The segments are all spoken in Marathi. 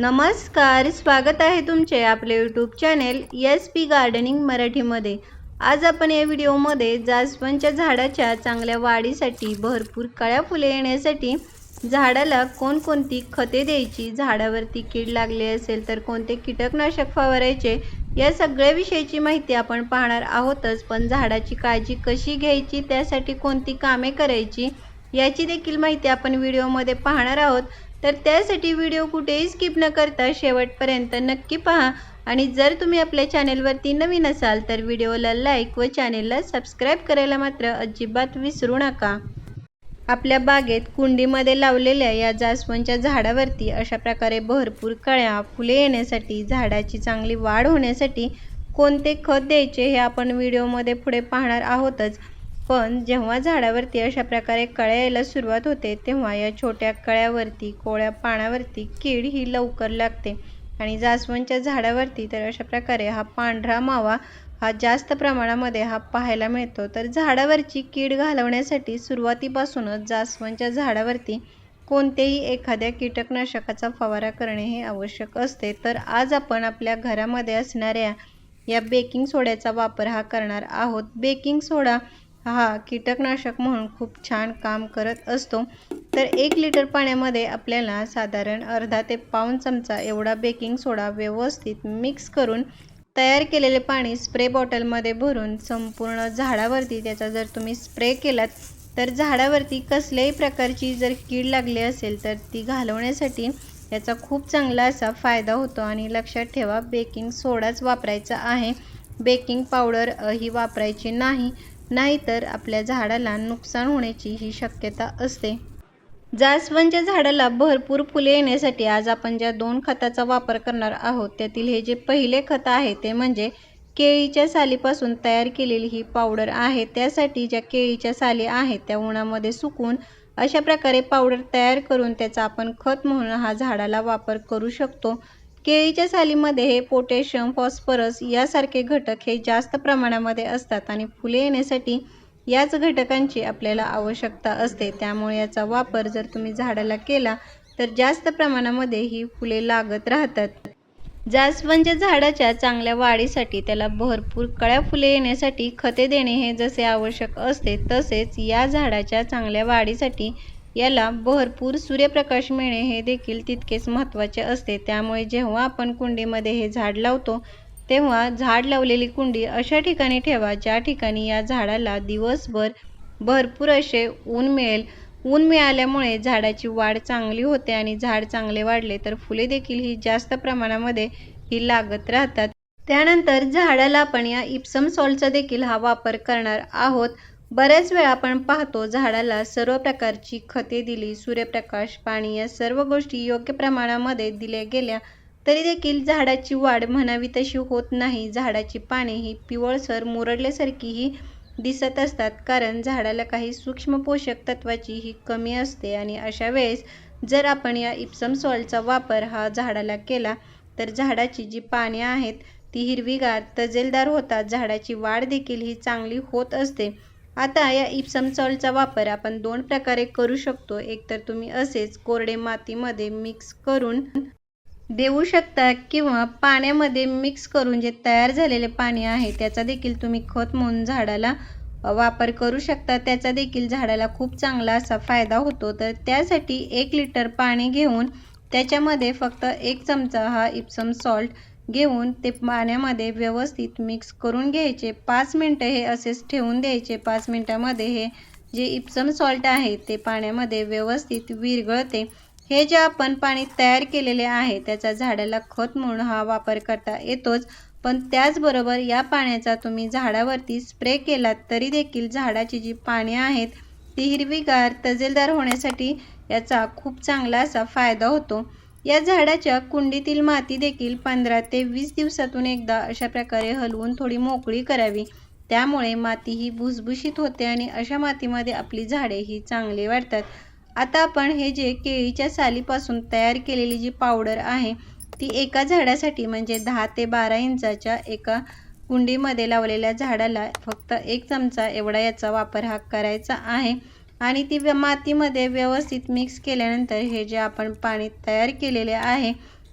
नमस्कार स्वागत आहे तुमचे आपले YouTube channel S P gardening मराठीमध्ये. आज आपण या व्हिडिओमध्ये जास्वंदच्या झाडाच्या चांगल्या वाढीसाठी भरपूर कळ्या फुले येण्यासाठी झाडाला कोणकोणती खते द्यायची झाडावरती कीड लागली असेल तर कोणते कीटकनाशक फवारायचे या सगळ्या विषयीची माहिती आपण पाहणार आहोतच. पण झाडाची काळजी कशी घ्यायची त्यासाठी कोणती कामे करायची याची देखील माहिती आपण व्हिडिओमध्ये पाहणार आहोत. तर त्यासाठी व्हिडिओ कुठेही स्किप न करता शेवटपर्यंत नक्की पहा. आणि जर तुम्ही आपल्या चॅनेलवरती नवीन असाल तर व्हिडिओला लाईक व चॅनेलला सबस्क्राईब करायला मात्र अजिबात विसरू नका. आपल्या बागेत कुंडीमध्ये लावलेल्या या जास्वंदच्या झाडावरती अशा प्रकारे भरपूर कळ्या फुले येण्यासाठी झाडाची चांगली वाढ होण्यासाठी कोणते खत द्यायचे हे आपण व्हिडिओमध्ये पुढे पाहणार आहोतच. पण जेव्हा झाडावरती अशा प्रकारे कळ्या यायला सुरुवात होते तेव्हा या छोट्या कळ्यावरती कोळ्या पानावरती कीड ही लवकर लागते. आणि जास्वंदच्या झाडावरती तर अशा प्रकारे हा पांढरा मावा हा जास्त प्रमाणामध्ये हा पाहायला मिळतो. तर झाडावरची कीड घालवण्यासाठी सुरुवातीपासूनच जास्वंदच्या झाडावरती कोणत्याही एखाद्या कीटकनाशकाचा फवारा करणे हे आवश्यक असते. तर आज आपण आपल्या घरामध्ये असणाऱ्या या बेकिंग सोड्याचा वापर हा करणार आहोत. बेकिंग सोडा हा कीटकनाशक म्हणून खूप छान काम करत असतो. तर एक लिटर पाण्यामध्ये आपल्याला साधारण अर्धा ते पाऊण चमचा एवढा बेकिंग सोडा व्यवस्थित मिक्स करून तयार केलेले पाणी स्प्रे बॉटलमध्ये भरून संपूर्ण झाडावरती त्याचा जर तुम्ही स्प्रे केलात तर झाडावरती कसल्याही प्रकारची जर कीड लागली असेल तर ती घालवण्यासाठी याचा खूप चांगला असा फायदा होतो आणि लक्षात ठेवा बेकिंग सोडाच वापरायचा आहे. बेकिंग पावडर ही वापरायची नाही. नाहीतर आपल्या झाडाला नुकसान होण्याची ही शक्यता असते. जास्वंदच्या झाडाला भरपूर फुले येण्यासाठी आज आपण ज्या दोन खताचा वापर करणार आहोत त्यातील हे जे पहिले खत आहे ते म्हणजे केळीच्या सालीपासून तयार केलेली ही पावडर आहे. त्यासाठी ज्या केळीच्या साली आहेत त्या उन्हामध्ये सुकून अशा प्रकारे पावडर तयार करून त्याचा आपण खत म्हणून हा झाडाला वापर करू शकतो. केळीच्या सालीमध्ये हे पोटॅशियम फॉस्फरस यासारखे घटक हे जास्त प्रमाणामध्ये असतात आणि फुले येण्यासाठी याच घटकांची आपल्याला आवश्यकता असते. त्यामुळे याचा वापर जर तुम्ही झाडाला केला तर जास्त प्रमाणामध्ये ही फुले लागत राहतात. जास्वंदच्या झाडाच्या चांगल्या वाढीसाठी त्याला भरपूर कळ्या फुले येण्यासाठी खते देणे हे जसे आवश्यक असते तसेच या झाडाच्या चांगल्या वाढीसाठी याला भरपूर सूर्यप्रकाश मिळणे हे देखील तितकेच महत्त्वाचे असते. त्यामुळे जेव्हा आपण कुंडीमध्ये हे झाड लावतो तेव्हा झाड लावलेली कुंडी अशा ठिकाणी ठेवा ज्या ठिकाणी या झाडाला दिवसभर भरपूर असे ऊन मिळेल. ऊन मिळाल्यामुळे झाडाची वाढ चांगली होते आणि झाड चांगले वाढले तर फुले देखील ही जास्त प्रमाणामध्ये ही लागत राहतात. त्यानंतर झाडाला आपण या इप्सम सॉल्टचा देखील हा वापर करणार आहोत. बऱ्याच वेळा आपण पाहतो झाडाला सर्व प्रकारची खते दिली सूर्यप्रकाश पाणी या सर्व गोष्टी योग्य प्रमाणामध्ये दिल्या गेल्या तरी देखील झाडाची वाढ म्हणावी तशी होत नाही. झाडाची पाने ही पिवळसर मुरडल्यासारखीही दिसत असतात कारण झाडाला काही सूक्ष्म पोषक तत्वाची ही कमी असते आणि अशा वेळेस जर आपण या इप्सम सॉल्टचा वापर हा झाडाला केला तर झाडाची जी पाने आहेत ती हिरवीगार तजेलदार होतात. झाडाची वाढ देखील ही चांगली होत असते. आता या इप्सम सॉल्टचा वापर आपण दोन प्रकारे करू शकतो. एकतर तुम्ही असेच कोरडे मातीमध्ये मिक्स करून देऊ शकता किंवा पाण्यामध्ये मिक्स करून जे तयार झालेले पाणी आहे त्याचा देखील तुम्ही खत म्हणून झाडाला वापर करू शकता. त्याचा देखील झाडाला खूप चांगला असा फायदा होतो. तर त्यासाठी एक लिटर पाणी घेऊन त्याच्यामध्ये फक्त एक चमचा हा इप्सम सॉल्ट घेऊन ते पाण्यामध्ये व्यवस्थित मिक्स करून घ्यायचे. पाच मिनटं हे असेच ठेवून द्यायचे. पाच मिनटामध्ये हे जे इप्सम सॉल्ट आहे ते पाण्यामध्ये व्यवस्थित विरघळते. हे जे आपण पाणी तयार केलेले आहे त्याचा झाडाला खत म्हणून हा वापर करता येतोच. पण त्याचबरोबर या पाण्याचा तुम्ही झाडावरती स्प्रे केलात तरी देखील झाडाची जी पाने आहेत ती हिरवीगार तजेलदार होण्यासाठी याचा खूप चांगला असा फायदा होतो. या झाडाच्या कुंडीतील माती देखील पंधरा ते वीस दिवसातून एकदा अशा प्रकारे हलवून थोडी मोकळी करावी. त्यामुळे माती ही भुसभुशीत होते आणि अशा मातीमध्ये आपली झाडे ही चांगली वाढतात. आता आपण हे जे केळीच्या सालीपासून तयार केलेली जी पावडर आहे ती एका झाडासाठी म्हणजे दहा ते बारा इंचाच्या एका कुंडीमध्ये लावलेल्या झाडाला फक्त एक चमचा एवढा याचा वापर हा करायचा आहे. आणि ती मातीमध्ये व्यवस्थित मिक्स केल्यानंतर हे जे आपण पाणी तयार केलेले आहे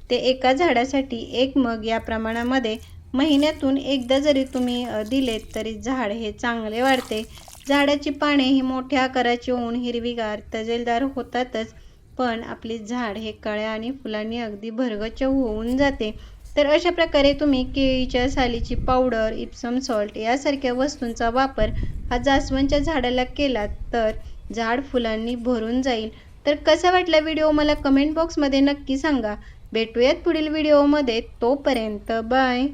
ते एका झाडासाठी एक मग या प्रमाणामध्ये महिन्यातून एकदा जरी तुम्ही दिलेत तरी झाड हे चांगले वाढते. झाडाची पाने ही मोठ्या आकाराची होऊन हिरवीगार तजेलदार होतातच पण आपले झाड हे कळ्या आणि फुलांनी अगदी भरगच्च होऊन जाते. तर अशा प्रकारे तुम्ही केळीच्या सालीची पावडर इप्सम सॉल्ट यासारख्या वस्तूंचा वापर हा जास्वंदच्या झाडाला केला तर झाड फुलांनी भरून जाईल. तर कसा वाटला व्हिडिओ मला कमेंट बॉक्समध्ये नक्की सांगा. भेटूयात पुढील व्हिडिओमध्ये. तोपर्यंत बाय.